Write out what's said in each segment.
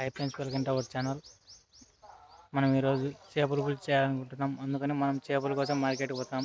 Hi friends welcome to our channel మనం ఈరోజు చేపలు పులుసు చేయాలనుకుంటున్నాం. అందుకని మనం చేపల కోసం మార్కెట్కి పోతాం.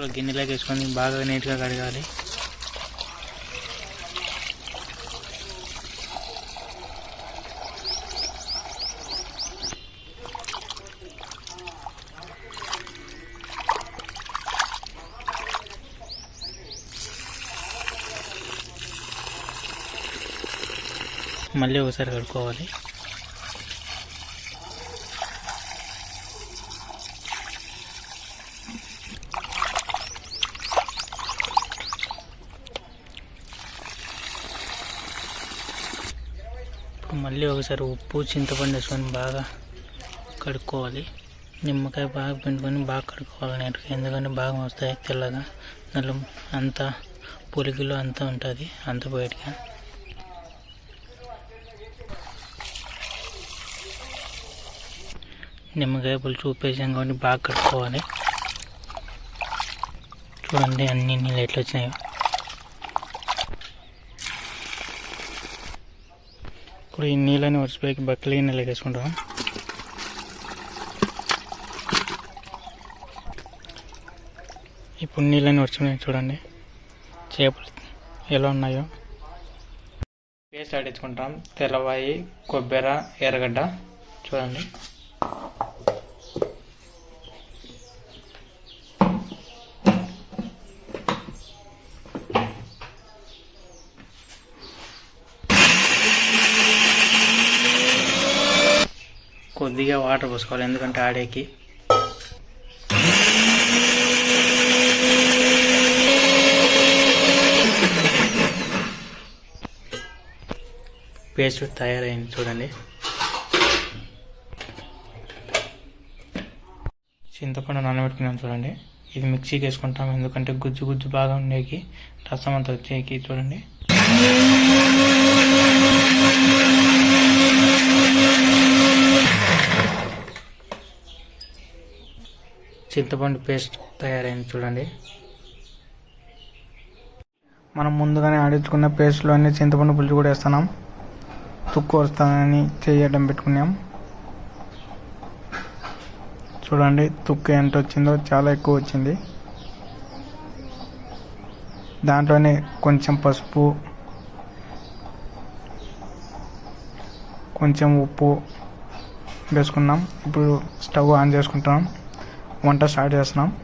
చేపలు గిన్నెలోకి వేసుకొని బాగా నీట్గా కడగాలి. మళ్ళీ ఒకసారి కడుక్కోవాలి. మళ్ళీ ఒకసారి ఉప్పు చింతపండు వేసుకొని బాగా కడుక్కోవాలి. నిమ్మకాయ బాగా పిండుకొని బాగా కడుక్కోవాలి నీట్గా ఎందుకంటే బాగా వస్తాయి తెల్లగా. దాంట్లో అంత పులికిలో అంతా ఉంటుంది అంత బయటగా నిమ్మకాయ పులుసు ఉప్పేసాం కాబట్టి బాగా కడుక్కోవాలి. చూడండి అన్ని నీళ్ళు ఎట్లా వచ్చినాయో. ఇప్పుడు ఈ నీళ్ళని వరిసిపోయి బక్కలు నీళ్ళు వేసుకుంటాం ఇప్పుడు నీళ్ళని వరిచిపోయి చూడండి. చేపలు ఎలా ఉన్నాయో. పేస్ట్ ఆడించుకుంటాం. తెల్లవాయి కొబ్బెర ఎర్రగడ్డ. చూడండి. కొద్దిగా వాటర్ పోసుకోవాలి ఎందుకంటే ఆడేకి. పేస్ట్ తయారైంది చూడండి. చింతపండు నానబెట్టుకున్నాం చూడండి. ఇది మిక్సీకి వేసుకుంటాం ఎందుకంటే గుజ్జు గుజ్జు బాగా ఉండేకి రసం అంతా వచ్చేకి చూడండి. చింతపండు పేస్ట్ తయారైంది చూడండి. మనం ముందుగానే ఆడించుకున్న పేస్ట్లో అన్ని చింతపండు పులుసు కూడా వేస్తున్నాం. తుక్కు వస్తుందని చేయడం పెట్టుకున్నాం. చూడండి తుక్కు ఎంత వచ్చిందో చాలా ఎక్కువ వచ్చింది. దాంట్లోనే కొంచెం పసుపు కొంచెం ఉప్పు వేసుకున్నాం. ఇప్పుడు స్టవ్ ఆన్ చేసుకుంటున్నాం. వంట స్టార్ట్ చేస్తున్నాం.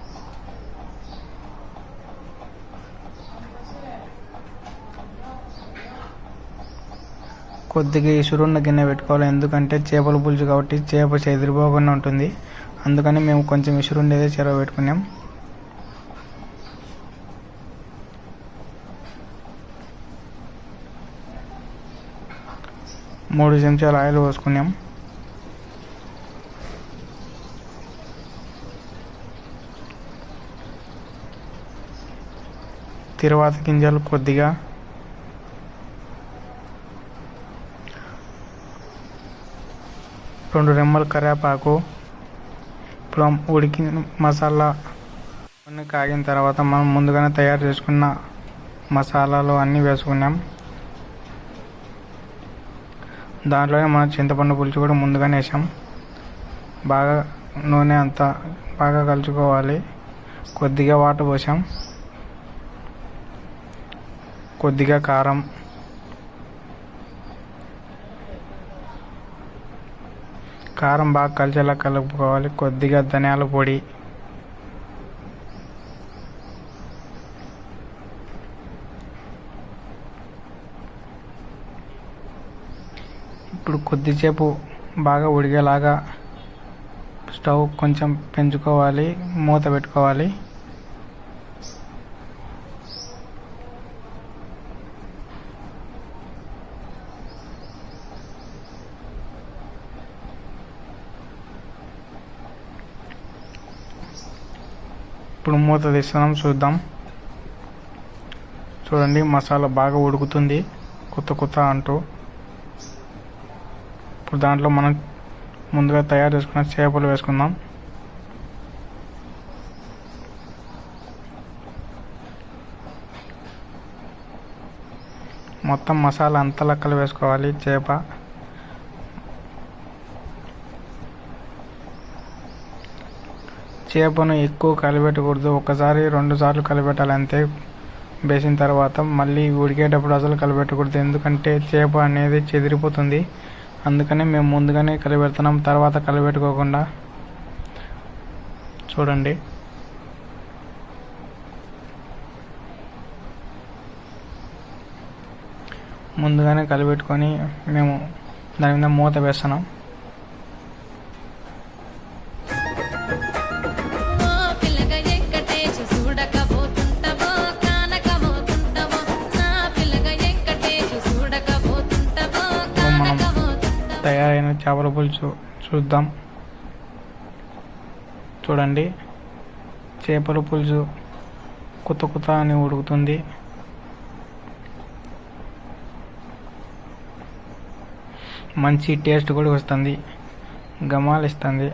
కొద్దిగా ఇసురున్న గిన్నె పెట్టుకోవాలి. ఎందుకంటే చేపల పులుసు కాబట్టి చేప చెదిరిపోకుండా ఉంటుంది. అందుకని మేము కొంచెం ఇసురుండేదే చెరవ పెట్టుకున్నాం. మూడు చెంచాలు ఆయిల్ పోసుకున్నాం. తిరువాత గింజలు కొద్దిగా రెండు రెమ్మలు కరివేపాకు ఇప్పుడు ఉడికి మసాలా కొన్ని కాగిన తర్వాత మనం ముందుగానే తయారు చేసుకున్న మసాలాలు అన్నీ వేసుకున్నాం. దాంట్లోనే మనం చింతపండు పులుసు కూడా ముందుగానే వేసాం. బాగా నూనె అంతా బాగా కలుచుకోవాలి. కొద్దిగా వాటర్ పోసాం. కొద్దిగా కారం. కారం బాగా కలిసేలా కలుపుకోవాలి. కొద్దిగా ధనియాల పొడి. ఇప్పుడు కొద్దిసేపు బాగా ఉడిగేలాగా స్టవ్ కొంచెం పెంచుకోవాలి. మూత పెట్టుకోవాలి. ఇప్పుడు మూత తీస్తున్నాం చూద్దాం. చూడండి మసాలా బాగా ఉడుకుతుంది. కొత్త కొత్త అంటూ. ఇప్పుడు దాంట్లో మనం ముందుగా తయారు చేసుకున్న చేపలు వేసుకుందాం. మొత్తం మసాలా అంత లెక్కలు వేసుకోవాలి చేప. చేపను ఎక్కువ కలిపెట్టకూడదు. ఒకసారి రెండు సార్లు కలిపెట్టాలంతే వేసిన తర్వాత మళ్ళీ ఉడికేటప్పుడు అసలు కలిపెట్టకూడదు. ఎందుకంటే చేప అనేది చెదిరిపోతుంది. అందుకనే మేము ముందుగానే కలిపెడుతున్నాం. తర్వాత కలిపెట్టుకోకుండా చూడండి. ముందుగానే కలిపెట్టుకొని మేము దాని మీద మూత వేస్తున్నాం. చేపల పులుసు చూద్దాం. చూడండి. చేపల పులుసు కుత కొత్త అని ఉడుకుతుంది. మంచి టేస్ట్ కూడా వస్తుంది. గమాలు ఇస్తుంది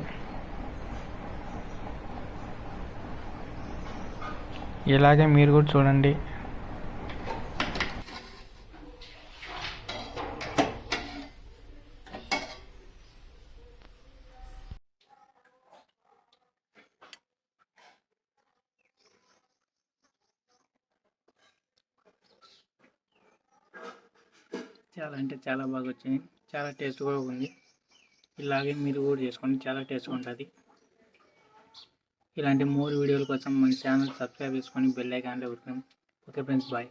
ఇలాగే మీరు కూడా చూడండి. చాలా అంటే చాలా బాగా వచ్చింది చాలా టేస్ట్ కూడా ఉంది. ఇలాగే మీరు కూడా చేసుకోండి చాలా టేస్ట్ ఉంటుంది. ఇలాంటి మోర్ వీడియోల కోసం మన ఛానల్ సబ్స్క్రైబ్ చేసుకొని బెల్ ఐకాన్లో కొట్టండి. Okay friends bye.